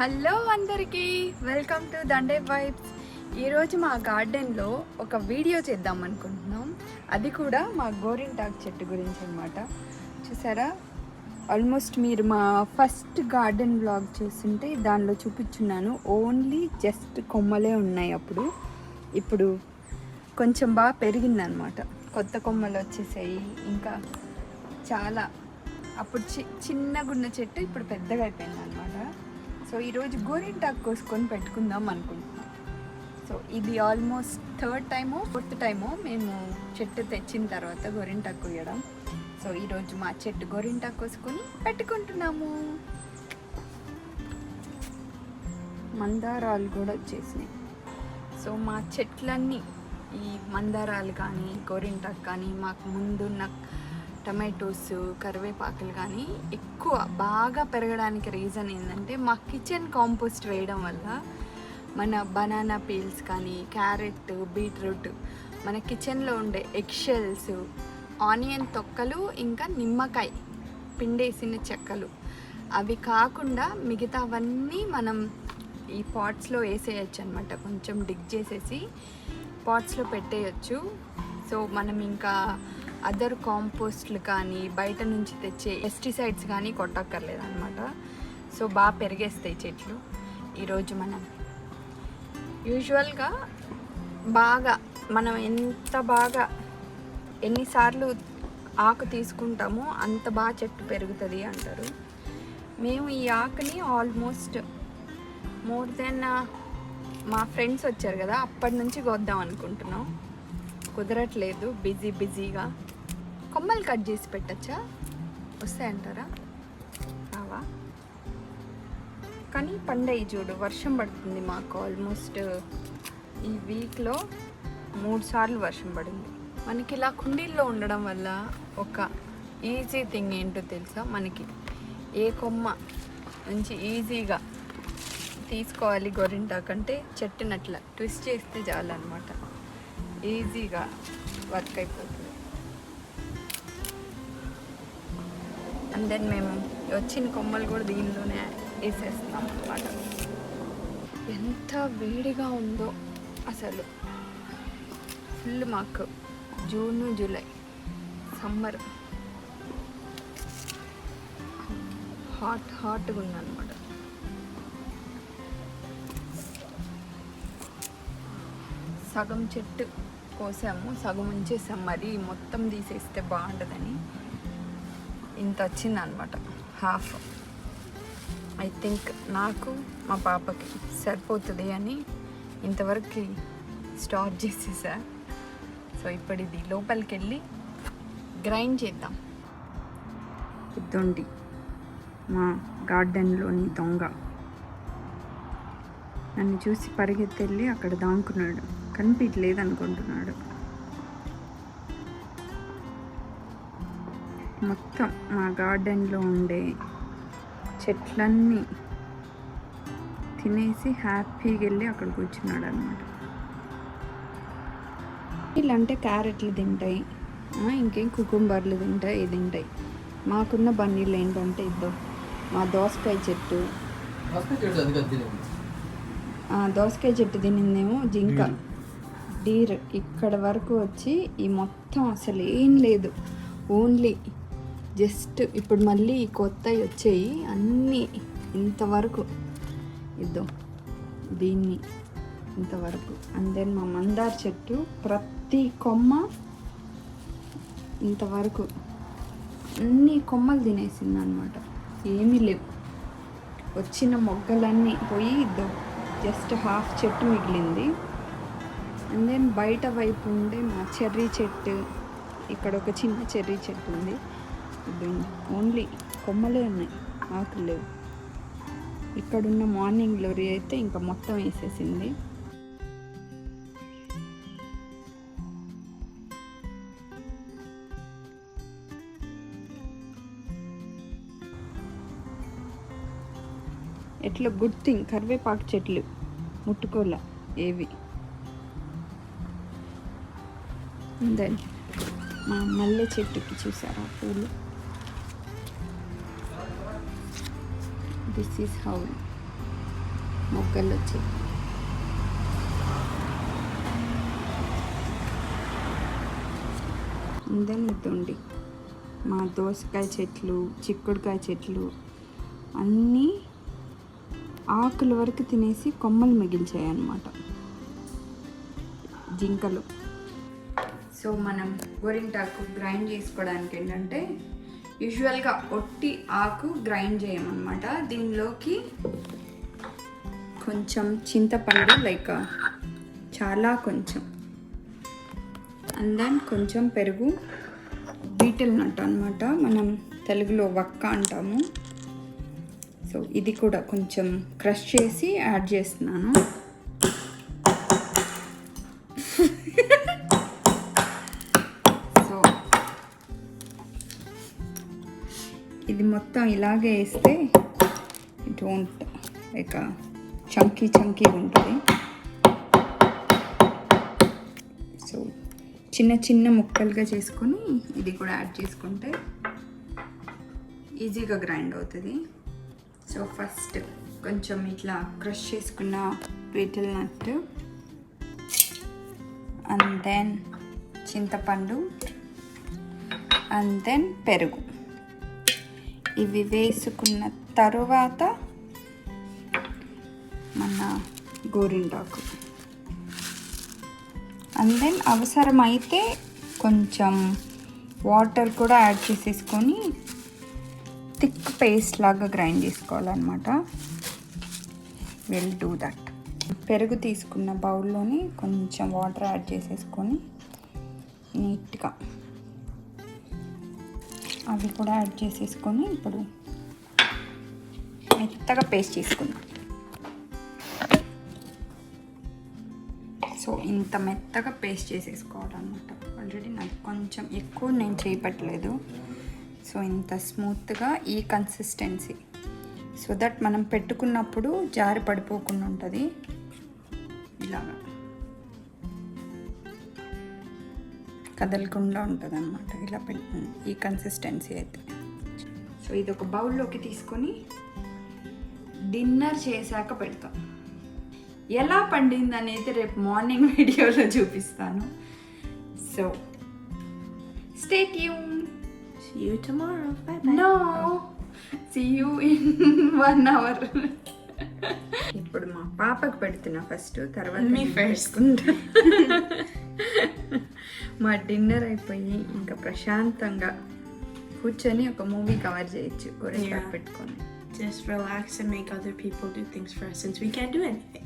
Hello అందరికీ welcome to Dande vibes. ఈరోజు మా గార్డెన్లో ఒక వీడియో చేద్దాం అనుకుంటున్నాం. అది కూడా మా గోరింటాకు చెట్టు గురించి అనమాట చూసారా? ఆల్మోస్ట్ మీరు మా ఫస్ట్ గార్డెన్ బ్లాగ్ చూస్తుంటే దానిలో చూపించున్నాను. ఓన్లీ జస్ట్ కొమ్మలే ఉన్నాయి అప్పుడు. ఇప్పుడు కొంచెం బాగా పెరిగిందనమాట కొత్త కొమ్మలు వచ్చేసాయి. ఇంకా చాలా అప్పుడు చి చిన్నగున్న చెట్టు ఇప్పుడు పెద్దగా అయిపోయింది అనమాట సో ఈరోజు గోరింటాకు కోసుకొని పెట్టుకుందాం అనుకుంటున్నాం. సో ఇది almost third time fourth time మేము చెట్టు తెచ్చిన తర్వాత గోరింటాకు కొయ్యడం సో ఈరోజు మా చెట్టు గోరింటాకు కోసుకొని పెట్టుకుంటున్నాము. మందారాలు కూడా వచ్చేసినాయి. సో మా చెట్లన్నీ ఈ మందారాలు కానీ గోరింటాకు కానీ మాకు ముందున్న టమాటోస్ కరివేపాకులు కానీ ఎక్కువ బాగా పెరగడానికి రీజన్ ఏంటంటే మా కిచెన్ కాంపోస్ట్ వేయడం వల్ల మన బనానా పీల్స్ కానీ క్యారెట్ బీట్రూట్ మన కిచెన్లో ఉండే ఎగ్షెల్స్ ఆనియన్ తొక్కలు ఇంకా నిమ్మకాయ పిండేసిన చెక్కలు. అవి కాకుండా మిగతావన్నీ మనం ఈ పాట్స్లో వేసేయచ్చు అనమాట కొంచెం డిగ్ చేసేసి పాట్స్లో పెట్టేయచ్చు. సో మనం ఇంకా అదర్ కాంపోస్ట్లు కానీ బయట నుంచి తెచ్చే పెస్టిసైడ్స్ కానీ కొట్టక్కర్లేదు అనమాట సో బాగా పెరిగేస్తాయి చెట్లు. ఈరోజు మనం యూజువల్గా బాగా మనం ఎంత బాగా ఎన్నిసార్లు ఆకు తీసుకుంటామో అంత బాగా చెట్టు పెరుగుతుంది అంటారు. మేము ఈ ఆకుని ఆల్మోస్ట్ మోర్ దెన్ మా ఫ్రెండ్స్ వచ్చారు కదా అప్పటి నుంచి కోద్దాం అనుకుంటున్నాం. కుదరట్లేదు బిజీ బిజీగా. కొమ్మలు కట్ చేసి పెట్టచ్చా? వస్తాయంటారా? రావా? కానీ పండయి చూడు వర్షం పడుతుంది మాకు ఆల్మోస్ట్ ఈ వీక్లో మూడు సార్లు వర్షం పడింది. మనకి ఇలా కుండీల్లో ఉండడం వల్ల ఒక ఈజీ థింగ్ ఏంటో తెలుసా? మనకి ఏ కొమ్మ నుంచి ఈజీగా తీసుకోవాలి గోరింటాకంటే చెట్టునట్ల ట్విస్ట్ చేస్తే చాలన్నమాట ఈజీగా వర్క్ అయిపోతుంది. అండ్ దెన్ మేము వచ్చిన కొమ్మలు కూడా దీనిలోనే వేసేస్తున్నాం అనమాట ఎంత వేడిగా ఉందో అసలు. ఫుల్ మాకు జూన్ జూలై సమ్మర్. హాట్ హాట్గా ఉందన్నమాట సగం చెట్టు కోసాము. సగం ఉంచేసాం. మరి మొత్తం తీసేస్తే బాగుంటుందని ఇంత వచ్చింది అనమాట హాఫ్. ఐ థింక్ నాకు మా పాపకి సరిపోతుంది అని ఇంతవరకు స్టార్ట్ చేసేసా. సో ఇప్పుడు ఇది లోపలికి వెళ్ళి గ్రైండ్ చేద్దాం. ఇద్దండి. మా గార్డెన్లోని దొంగ. నన్ను చూసి పరిగెత్తెళ్ళి అక్కడ దాంకున్నాడు. కనిపించలేదు అనుకుంటున్నాడు మొత్తం మా గార్డెన్లో ఉండే చెట్లన్నీ తినేసి హ్యాపీగా వెళ్ళి అక్కడ కూర్చున్నాడు అనమాట వీళ్ళంటే క్యారెట్లు తింటాయి. ఆ, ఇంకేం కుకుంబర్లు తింటాయి ఇది తింటాయి. మాకున్న బన్నీళ్ళు ఏంటంటే ఇద్దో మా దోసకాయ చెట్టు. ఆ, దోసకాయ చెట్టు తినిందేమో జింక. డీర్ ఇక్కడ వరకు వచ్చి ఈ మొత్తం అసలు ఏం లేదు. ఓన్లీ జస్ట్ ఇప్పుడు మళ్ళీ కొత్త కొత్తవి వచ్చాయి. అన్నీ ఇంతవరకు ఇద్దాం. దీన్ని ఇంతవరకు. అండ్ దెన్ మా మందార చెట్టు ప్రతి కొమ్మ ఇంతవరకు. అన్ని కొమ్మలు తినేసింది అనమాట ఏమీ లేవు. వచ్చిన మొగ్గలన్నీ పోయి ఇద్దాం. జస్ట్ హాఫ్ చెట్టు మిగిలింది. అండ్ దెన్ బయట వైపు ఉండే మా చెర్రీ చెట్టు. ఇక్కడ ఒక చిన్న చెర్రీ చెట్టు ఉంది. ఓన్లీ కొమ్మలే ఉన్నాయి. ఆకులు లేవు. ఇక్కడున్న మార్నింగ్ గ్లోరీ అయితే ఇంకా మొత్తం వేసేసింది. ఎట్లా గుడ్ థింగ్ కరివేపాకు చెట్లు ముట్టుకోలే ఏవి? దెన్ మా మల్లె చెట్టుకి చూసారా పూలు? దిస్ ఈస్ హౌ మొక్కలు వచ్చాయి దెన్ ఇదండి మా దోసకాయ చెట్లు చిక్కుడుకాయ చెట్లు అన్నీ ఆకుల వరకు తినేసి కొమ్మలు మిగిల్చాయి అన్నమాట జింకలు. సో మనం గోరింటాకు గ్రైండ్ చేసుకోవడానికి ఏంటంటే యూజువల్గా ఒట్టి ఆకు గ్రైండ్ చేయమన్నమాట. దీనిలోకి కొంచెం చింతపండు లైక్ చాలా కొంచెం. అండ్ దెన్ కొంచెం పెరుగు బీటల్ నట్ అనమాట మనం తెలుగులో వక్క అంటాము. సో ఇది కూడా కొంచెం క్రష్ చేసి యాడ్ చేస్తున్నాను. మొత్తం ఇలాగే వేస్తే it won't like chunky chunky ఉంటుంది. సో చిన్న చిన్న ముక్కలుగా చేసుకొని ఇది కూడా యాడ్ చేసుకుంటే ఈజీగా గ్రైండ్ అవుతుంది. సో ఫస్ట్ కొంచెం ఇట్లా క్రష్ చేసుకున్న పీటల్ నట్ అండ్ దెన్ చింతపండు. అండ్ దెన్ పెరుగు. ఇవి వేసుకున్న తరువాత మన గోరింటాకు. అండ్ దెన్ అవసరమైతే కొంచెం వాటర్ కూడా యాడ్ చేసేసుకొని థిక్ పేస్ట్ లాగా గ్రైండ్ చేసుకోవాలన్నమాట. విల్ డూ దట్ పెరుగు తీసుకున్న బౌల్లోని కొంచెం వాటర్ యాడ్ చేసేసుకొని నీట్గా అవి కూడా యాడ్ చేసేసుకొని ఇప్పుడు మెత్తగా పేస్ట్ చేసుకుందాం. సో ఇంత మెత్తగా పేస్ట్ చేసేసుకోవాలన్నమాట. ఆల్రెడీ నాకు కొంచెం ఎక్కువ నేను చేపట్టలేదు సో ఇంత స్మూత్గా ఈ కన్సిస్టెన్సీ సో దట్ మనం పెట్టుకున్నప్పుడు జారి పడిపోకుండా ఉంటుంది. ఇలాగా. కదలకుండా ఉంటుంది అనమాట ఇలా ఈ కన్సిస్టెన్సీ అయితే సో ఇది ఒక బౌల్లోకి తీసుకొని డిన్నర్ చేశాక పెడతాం ఎలా పండింది అనేది రేపు మార్నింగ్ వీడియోలో చూపిస్తాను so state you See you tomorrow. Bye bye. No see you in one hour ఇప్పుడు మా పాపకు పెడుతున్నా ఫస్ట్ తర్వాత first. పెట్టుకుంటా. మా డిన్నర్ అయిపోయి ఇంకా ప్రశాంతంగా కూర్చొని ఒక మూవీ కవర్ చేయొచ్చు గోరెంటాకు Yeah. పెట్టుకొని Just relax and make other people do things for us since we can't do anything.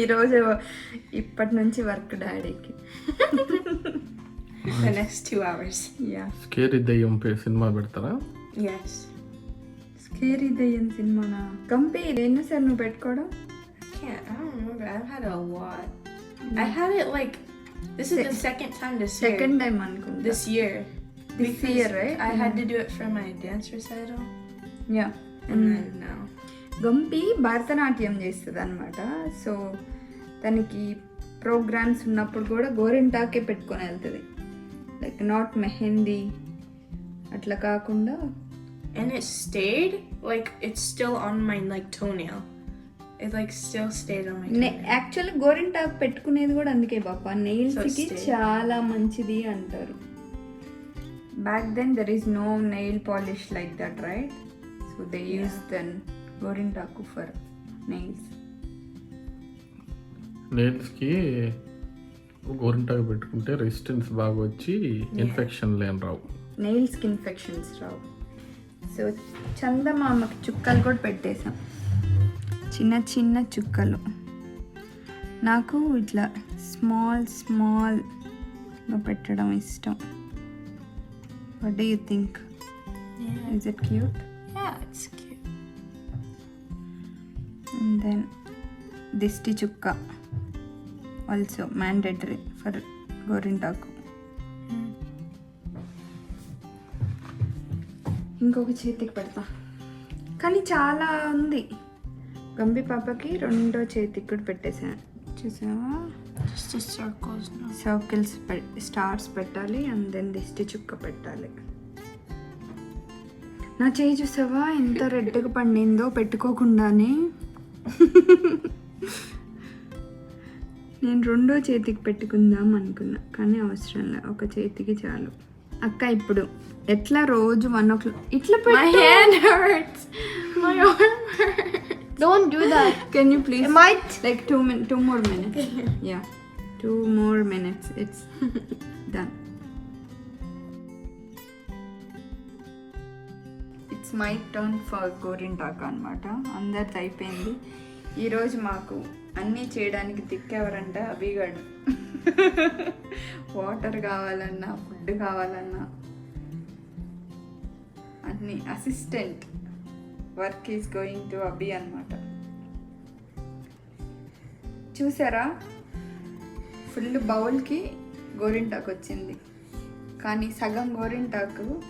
ఈరోజు ఇప్పటి నుంచి వర్క్ డాడీకి The next two hours. Yeah scary దయ్యం పే సినిమా పెడతారా Yes. స్కేరీ దయ్యం సినిమానా కంపి ఎన్నోసారి నువ్వు పెట్టుకోవడం I can't. I don't remember. I've had a lot. I had it like. This is the second time this year. Second time అనుకుంటా This year. This Because year, right? I had to do it for my dance recital. Yeah And then now. గంపి Bharatanatyam చేస్తుంది అనమాట so తనకి programmes ఉన్నప్పుడు కూడా గోరింటాకే పెట్టుకొని వెళ్తుంది like not mehndi అట్లా కాకుండా And it stayed like it's still on my like toenail. On my toenail. Actually గోరింటాకు పెట్టుకునేది కూడా అందుకే పాప నెయిల్స్కి stay. చాలా మంచిది అంటారు. Back then there is no nail polish like that right so they use then గోరింటాకు ఫర్ నెయిల్స్ నెయిల్స్కి గోరింటాకు పెట్టుకుంటే రెసిస్టెన్స్ బాగా వచ్చి ఇన్ఫెక్షన్ లేని రావు. నెయిల్స్కి ఇన్ఫెక్షన్స్ రావు. సో చందమామకి చుక్కలు కూడా పెట్టేశాం. చిన్న చిన్న చుక్కలు. నాకు ఇట్లా స్మాల్ స్మాల్గా పెట్టడం ఇష్టం. What do you think. Is it cute then దిష్టి చుక్క ఆల్సో మ్యాండేటరీ ఫర్ గోరింటాకు. ఇంకొక చేతికి పెడతా. కానీ చాలా ఉంది. గంభి పాపకి రెండో చేతికి కూడా పెట్టేసాను చూసావా. సర్కిల్స్ స్టార్స్ పెట్టాలి అండ్ దెన్ దిష్టి చుక్క పెట్టాలి. నా చేయి చూసావా? ఎంత రెడ్గా పండిందో పెట్టుకోకుండానే. నేను రెండో చేతికి పెట్టుకుందాం అనుకున్నా కానీ అవసరం లే ఒక చేతికి చాలు. అక్క ఇప్పుడు ఎట్లా రోజు వన్ ఓ క్లాక్ ఇట్లా Don't do that. Can you please It might. Like two min two more minutes yeah two more minutes it's done it's my turn for గోరింటాక్ అనమాట అందరిది అయిపోయింది. ఈరోజు మాకు అన్నీ చేయడానికి దిక్కెవరంట అభిగాడు. వాటర్ కావాలన్నా ఫుడ్ కావాలన్నా అన్ని assistant work is going to అబి అనమాట చూసారా? ఫుల్ బౌల్కి గోరింటాకు వచ్చింది. కానీ సగం గోరింటాకు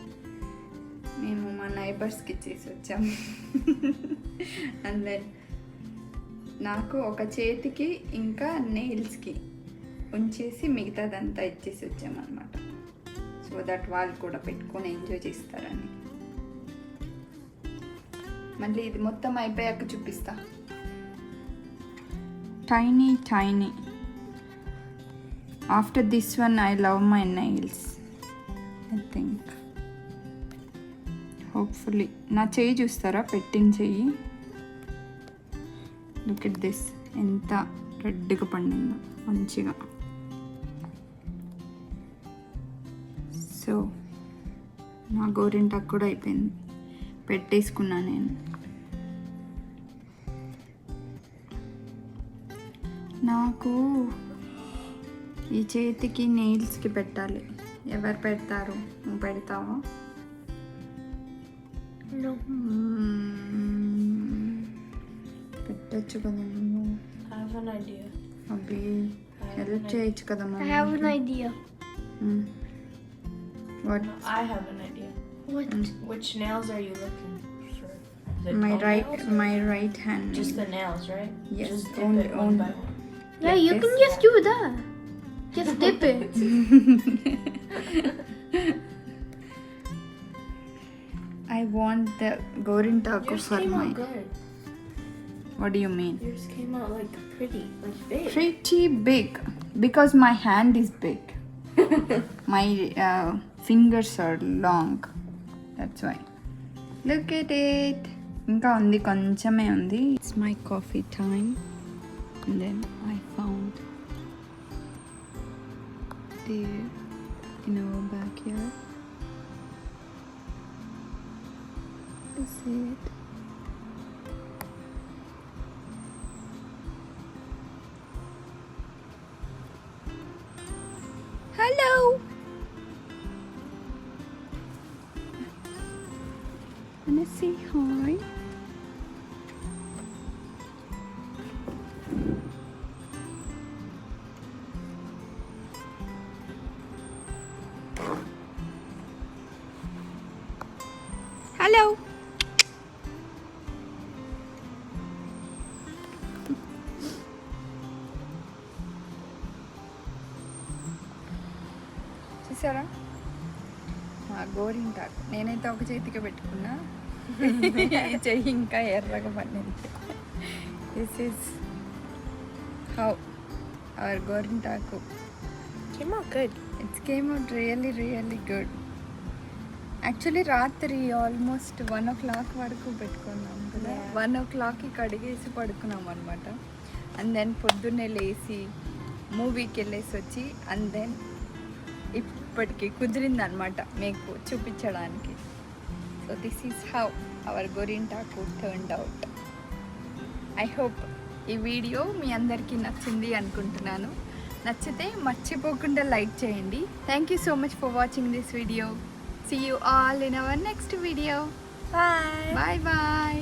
మేము మా నైబర్స్కి ఇచ్చేసి వచ్చాము అండ్ దెన్ నాకు ఒక చేతికి ఇంకా నెయిల్స్కి ఉంచేసి మిగతాదంతా ఇచ్చేసి వచ్చామన్నమాట. సో దట్ వాళ్ళు కూడా పెట్టుకొని ఎంజాయ్ చేస్తారని. మళ్ళీ ఇది మొత్తం అయిపోయాక చూపిస్తా. Tiny tiny after this one I love my nails I think hopefully నా చెయ్యి చూస్తారా? పెట్టిన చెయ్యి లుక్ ఎట్ దిస్ ఎంత రెడ్గా పండిందో. మంచిగా. సో నా గోరింటాకు కూడా అయిపోయింది. పెట్టేసుకున్నా నేను. నాకు ఈ చేతికి నెయిల్స్కి పెట్టాలి. ఎవరు పెడతారు? నువ్వు పెడతావా. పెట్టచ్చు కదా నువ్వు. అవి హెల్ప్ చేయొచ్చు కదా idea. What an idea. What? Mm. Which nails are you looking for? My right, my right hand. Just the nails, right? Yes. Just dip only, it one by. Yeah, you this? can just do that. Just dip it. I want the Gorintaku Yours for came my. Out good. What do you mean? Yours came out like pretty, like big. Pretty big, because my hand is big. my uh, fingers are long. That's why. Look at it. ఇంకా ఉంది కొంచెమే ఉంది it's my coffee time and then I found in our backyard. Is it? Hello. Wanna say hi? Hello. చూసారా మా గోరింటాకు నేనైతే ఒక చేతికి పెట్టుకున్నా ఈ చెయ్యి ఇంకా ఎర్రగా పడింది దిస్ ఈస్ హౌ అవర్ గోరింటాకు Came out good. It's came out really really good actually రాత్రి ఆల్మోస్ట్ వన్ ఓ క్లాక్ వరకు పెట్టుకున్నాం కదా. వన్ ఓ క్లాక్కి కడిగేసి పడుకున్నాం అనమాట అండ్ దెన్ పొద్దున్నే లేచి మూవీకి వెళ్ళేసి వచ్చి అండ్ దెన్ ఇప్పటికి కుదిరింది అనమాట మీకు చూపించడానికి. So this is how our గోరింటాకు టర్న్డ్ అవుట్ ఐ హోప్ ఈ వీడియో మీ అందరికీ నచ్చింది అనుకుంటున్నాను. నచ్చితే మర్చిపోకుండా లైక్ చేయండి. Thank you so much for watching this video see you all in our next video Bye. Bye bye